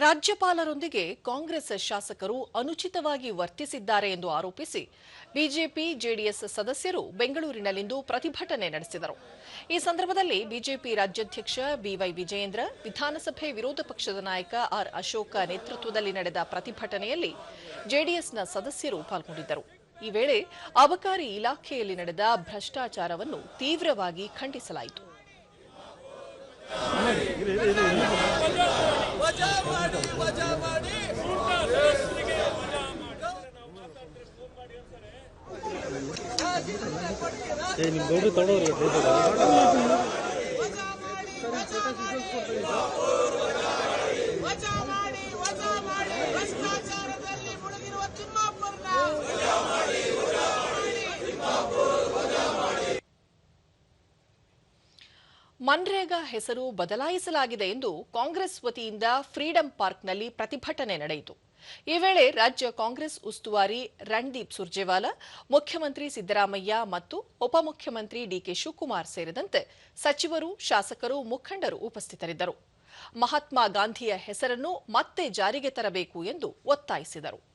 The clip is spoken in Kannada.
ರಾಜ್ಯಪಾಲರೊಂದಿಗೆ ಕಾಂಗ್ರೆಸ್ ಶಾಸಕರು ಅನುಚಿತವಾಗಿ ವರ್ತಿಸಿದ್ದಾರೆ ಎಂದು ಆರೋಪಿಸಿ ಬಿಜೆಪಿ ಜೆಡಿಎಸ್ ಸದಸ್ಯರು ಬೆಂಗಳೂರಿನಲ್ಲಿಂದು ಪ್ರತಿಭಟನೆ ನಡೆಸಿದರು. ಈ ಸಂದರ್ಭದಲ್ಲಿ ಬಿಜೆಪಿ ರಾಜ್ಯಾಧ್ಯಕ್ಷ ಬಿವೈ ವಿಜಯೇಂದ್ರ, ವಿಧಾನಸಭೆ ವಿರೋಧ ಪಕ್ಷದ ನಾಯಕ ಆರ್ ಅಶೋಕ ನೇತೃತ್ವದಲ್ಲಿ ನಡೆದ ಪ್ರತಿಭಟನೆಯಲ್ಲಿ ಜೆಡಿಎಸ್ನ ಸದಸ್ಯರು ಪಾಲ್ಗೊಂಡಿದ್ದರು. ಈ ವೇಳೆ ಅಬಕಾರಿ ಇಲಾಖೆಯಲ್ಲಿ ನಡೆದ ಭ್ರಷ್ಟಾಚಾರವನ್ನು ತೀವ್ರವಾಗಿ ಖಂಡಿಸಲಾಯಿತು. ಏ ನಿಮ್ಮ ದೊಡ್ಡ ಮನ್ರೇಗಾ ಹೆಸರು ಬದಲಾಯಿಸಲಾಗಿದೆ ಎಂದು ಕಾಂಗ್ರೆಸ್ ವತಿಯಿಂದ ಫ್ರೀಡಂ ಪಾರ್ಕ್ನಲ್ಲಿ ಪ್ರತಿಭಟನೆ ನಡೆಯಿತು. ಈ ವೇಳೆ ರಾಜ್ಯ ಕಾಂಗ್ರೆಸ್ ಉಸ್ತುವಾರಿ ರಣದೀಪ್ ಸುರ್ಜೇವಾಲಾ, ಮುಖ್ಯಮಂತ್ರಿ ಸಿದ್ದರಾಮಯ್ಯ ಮತ್ತು ಉಪಮುಖ್ಯಮಂತ್ರಿ ಡಿಕೆ ಶಿವಕುಮಾರ್ ಸೇರಿದಂತೆ ಸಚಿವರು, ಶಾಸಕರು, ಮುಖಂಡರು ಉಪಸ್ಥಿತರಿದ್ದರು. ಮಹಾತ್ಮ ಗಾಂಧಿಯ ಹೆಸರನ್ನು ಮತ್ತೆ ಜಾರಿಗೆ ತರಬೇಕು ಎಂದು ಒತ್ತಾಯಿಸಿದರು.